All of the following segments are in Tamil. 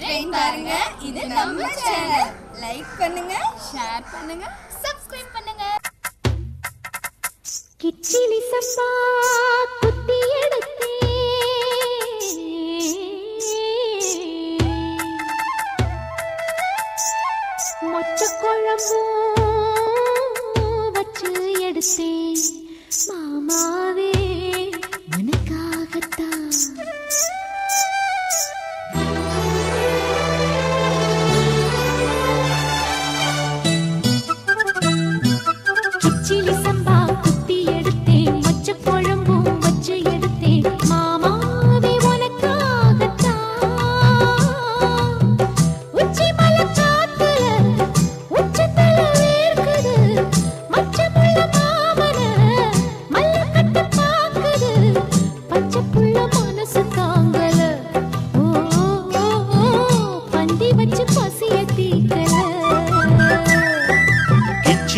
ட்ரெயின் பாருங்க. இது நம்ம சேனல் லைக் பண்ணுங்க ஷேர் பண்ணுங்க சப்ஸ்கிரைப் பண்ணுங்க. கிச்சிலி சப்பா குத்தி எடுத்தே மொச்ச குழம்பும் வச்சு எடுத்தேன். மாமாவே உனக்காகத்தான்.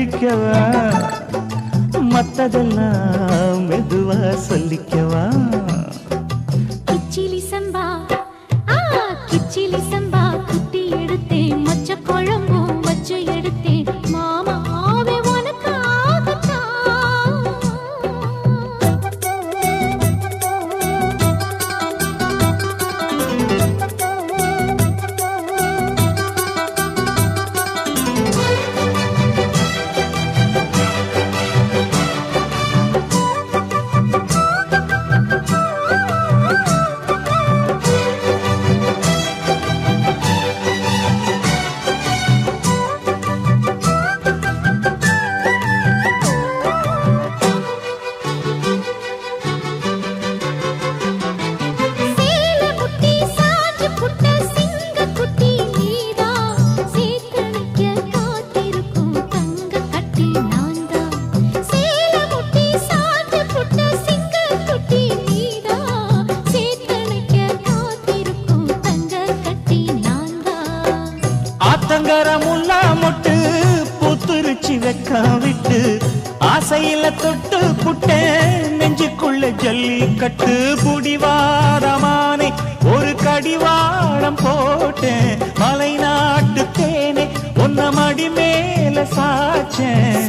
மாங்கிழிக்கவா மத்ததெல்லாம் மெதுவா சொல்லிக்கவா கிச்சிலி சம்பா ஆ கிச்சிலி சம்பா பூத்துருச்சி ஆசையில தொட்டு புட்டேன். நெஞ்சுக்குள்ள ஜல்லிக்கட்டு புடிவாரமானே ஒரு கடிவாளம் போட்டேன். மலை நாட்டு தேனே ஒன்ன மடி மேல சாச்சேன்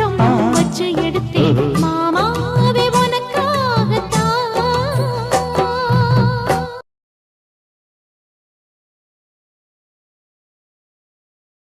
எடுத்தேன் மொச்ச குழம்பும் வச்சு